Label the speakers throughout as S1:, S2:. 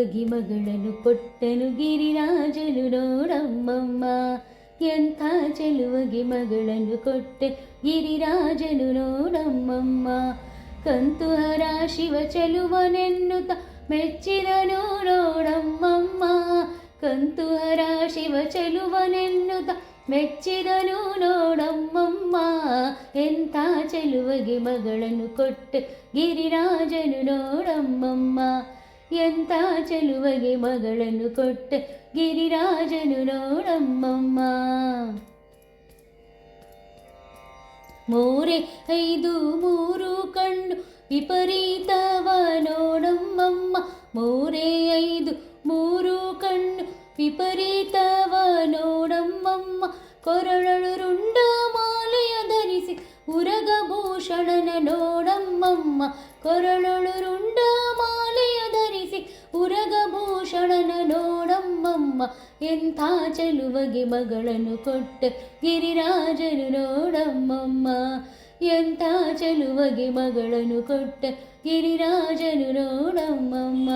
S1: ಚೆಲುವಗಿ ಮಗಳನ್ನು ಕೊಟ್ಟನು ಗಿರಿರಾಜನು ನೋಡಮ್ಮಮ್ಮ ಎಂಥ ಚೆಲುವಗಿ ಮಗಳನ್ನು ಕೊಟ್ಟೆ ಗಿರಿರಾಜನು ನೋಡಮ್ಮಮ್ಮ ಕಂತುಹರ ಶಿವ ಚೆಲುವನೆನ್ನುತ್ತ ಮೆಚ್ಚಿದನು ನೋಡಮ್ಮಮ್ಮ ಕಂತುಹರ ಶಿವ ಚೆಲುವನೆನ್ನುತ್ತ ಮೆಚ್ಚಿದನು ನೋಡಮ್ಮಮ್ಮ ಎಂಥ ಚೆಲುವಗೆ ಮಗಳನ್ನು ಕೊಟ್ಟು ಗಿರಿರಾಜನು ನೋಡಮ್ಮಮ್ಮ ಎಂಥ ಚೆಲುವಗೆ ಮಗಳನ್ನು ಕೊಟ್ಟ ಗಿರಿರಾಜನು ನೋಡಮ್ಮಮ್ಮ. ಮೂರೆ ಐದು ಮೂರು ಕಣ್ಣು ವಿಪರೀತವ ನೋಡಮ್ಮಮ್ಮ. ಮೂರೇ ಐದು ಮೂರು ಕಣ್ಣು ವಿಪರೀತವ ನೋಡಮ್ಮಮ್ಮ. ಕೊರಳಳು ರುಂಡ ಮಾಲೆಯ ಧರಿಸಿ ಉರಗಭೂಷಣನ ನೋಡಮ್ಮಮ್ಮ. ಕೊರಳಳು ಎಂಥ ಚೆಲುವಗೆ ಮಗಳನ್ನು ಕೊಟ್ಟ ಗಿರಿರಾಜನು ನೋಡಮ್ಮಮ್ಮ. ಎಂಥ ಚೆಲುವಗೆ ಮಗಳನ್ನು ಕೊಟ್ಟ ಗಿರಿರಾಜನು ನೋಡಮ್ಮಮ್ಮ.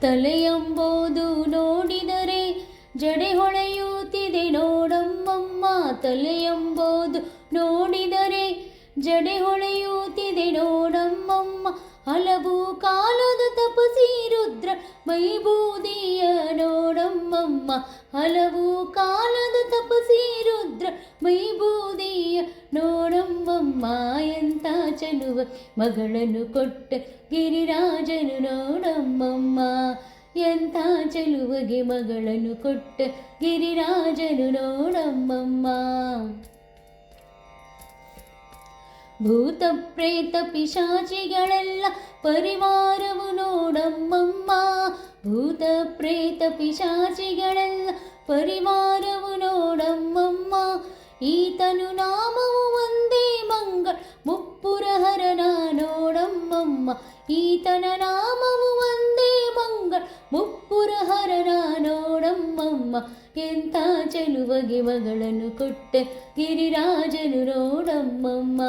S1: ತಲೆಯಂಬೋದು ನೋಡಿದರೆ ಜಡೆ ಹೊಳೆಯುತ್ತಿದೆ ನೋಡಮ್ಮಮ್ಮ. ತಲೆಯಂಬೋದು ನೋಡಿದರೆ ಜಡೆ ಹೊಳೆಯುತ್ತಿದೆ ನೋಡಮ್ಮಮ್ಮ. ಹಲವು ಕಾಲದ ತಪಸಿ ರುದ್ರ ಮೈಬೂದಿಯ ನೋಡಮ್ಮಮ್ಮ ಹಲವು ಕಾಲದ ತಪಸಿ ರುದ್ರ ಮೈಬೂದಿಯ ನೋಡಮ್ಮಮ್ಮ ಎಂಥ ಚೆಲುವ ಮಗಳನ್ನು ಕೊಟ್ಟ ಗಿರಿರಾಜನು ನೋಡಮ್ಮಮ್ಮ ಎಂಥ ಚೆಲುವಗೆ ಮಗಳನ್ನು ಕೊಟ್ಟ ಗಿರಿರಾಜನು ನೋಡಮ್ಮಮ್ಮ ಭೂತ ಪ್ರೇತ ಪಿಶಾಚಿಗಳೆಲ್ಲ ಪರಿವಾರವು ನೋಡಮ್ಮಮ್ಮ ಭೂತ ಪ್ರೇತ ಪಿಶಾಚಿಗಳೆಲ್ಲ ಪರಿವಾರವು ನೋಡಮ್ಮಮ್ಮ ಈತನು ನಾಮವು ಒಂದೇ ಮಂಗಳ ಮುಪ್ಪುರಹರನ ನೋಡಮ್ಮಮ್ಮ ಈತನ ನಾಮವು ಒಂದೇ ಮಂಗಳ ಮುಪ್ಪುರಹರನ ನೋಡಮ್ಮಮ್ಮ ಎಂಥ ಚೆಲುವಗೆ ಮಗಳನ್ನು ಕೊಟ್ಟ ಗಿರಿರಾಜನು ನೋಡಮ್ಮಮ್ಮ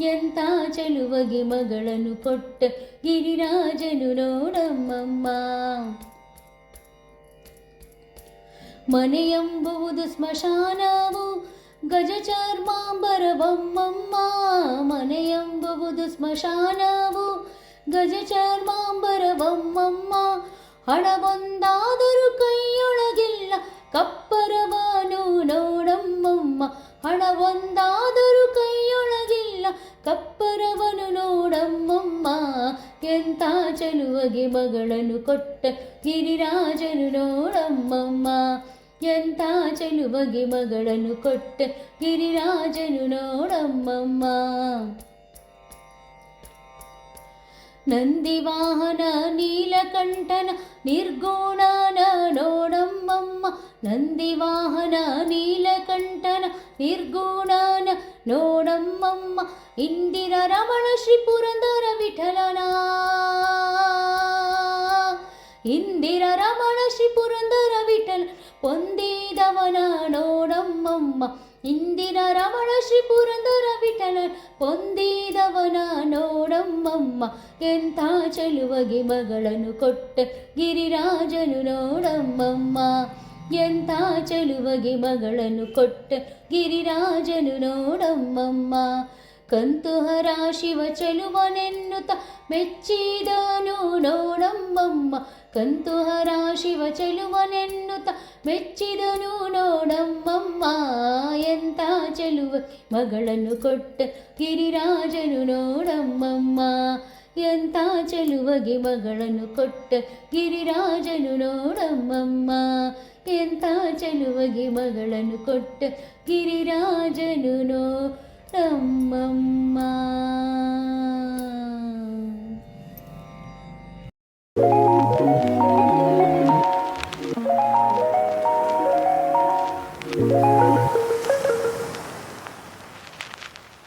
S1: ಎಂಥ ಚೆಲುವಗೆ ಮಗಳನ್ನು ಕೊಟ್ಟ ಗಿರಿರಾಜನು ನೋಡಮ್ಮಮ್ಮ. ಮನೆಯೆಂಬುವುದು ಸ್ಮಶಾನವು ಗಜ ಚರ್ಮಾಂಬರವಮ್ಮಮ್ಮ. ಮನೆಯೆಂಬುವುದು ಸ್ಮಶಾನವು ಗಜ ಗಜಚರ್ಮಾಂಬರವಮ್ಮಮ್ಮ ಹಣವೊಂದಾದರೂ ಕೈಯೊಳಗಿಲ್ಲ, ಕಪ್ಪರವನು ನೋಡಮ್ಮಮ್ಮ. ಹಣವೊಂದಾದರೂ ಚೆಲುವಗೆ ಮಗಳನ್ನು ಕೊಟ್ಟ ಗಿರಿರಾಜನು ನೋಡಮ್ಮಮ್ಮ ಎಂಥ ಚೆಲುವಗೆ ಮಗಳನ್ನು ಕೊಟ್ಟ ಗಿರಿರಾಜನು ನೋಡಮ್ಮಮ್ಮ ನಂದಿವಾಹನ ನೀಲಕಂಠನ ನಿರ್ಗುಣನ ನೋಡಮ್ಮಮ್ಮ ನಂದಿವಾಹನ ನೀಲಕಂಠನ ನಿರ್ಗುಣನ ನೋಡಮ್ಮಮ್ಮ ಇಂದಿರ ರಮಣ ಶ್ರೀ ಪುರಂದರ ಇಂದಿರ ರಮಣ ಶ್ರೀ ಪುರಂದರ ವಿಠಲ ಪೊಂದಿದವನ ನೋಡಮ್ಮಮ್ಮ ಇಂದಿನ ರಮಣ ಶ್ರೀ ಪುರಂದರ ವಿಠಲ ಪೊಂದಿದವನ ನೋಡಮ್ಮಮ್ಮ ಎಂಥ ಚೆಲುವಗೆ ಮಗಳನ್ನು ಕೊಟ್ಟ ಗಿರಿರಾಜನು ನೋಡಮ್ಮಮ್ಮ ಎಂಥ ಚೆಲುವಗೆ ಮಗಳನ್ನು ಕೊಟ್ಟ ಗಿರಿರಾಜನು ನೋಡಮ್ಮಮ್ಮ ಕಂತುಹರ ಶಿವ ಚೆಲುವನೆನ್ನುತ್ತ ಮೆಚ್ಚಿದನು ನೋಡಮ್ಮಮ್ಮ. ಕಂತುಹರ ಶಿವ ಚೆಲುವನೆನ್ನುತ್ತ ಮೆಚ್ಚಿದನು ನೋಡಮ್ಮಮ್ಮ. ಎಂತ ಚೆಲುವ ಮಗಳನ್ನು ಕೊಟ್ಟ ಗಿರಿರಾಜನು ನೋಡಮ್ಮಮ್ಮ. ಎಂಥ ಚೆಲುವಗೆ ಮಗಳನ್ನು ಕೊಟ್ಟ ಗಿರಿರಾಜನು ನೋಡಮ್ಮಮ್ಮ. ಎಂಥ ಚೆಲುವಗೆ ಮಗಳನ್ನು ಕೊಟ್ಟ ಗಿರಿರಾಜನು రమ్మమ్మా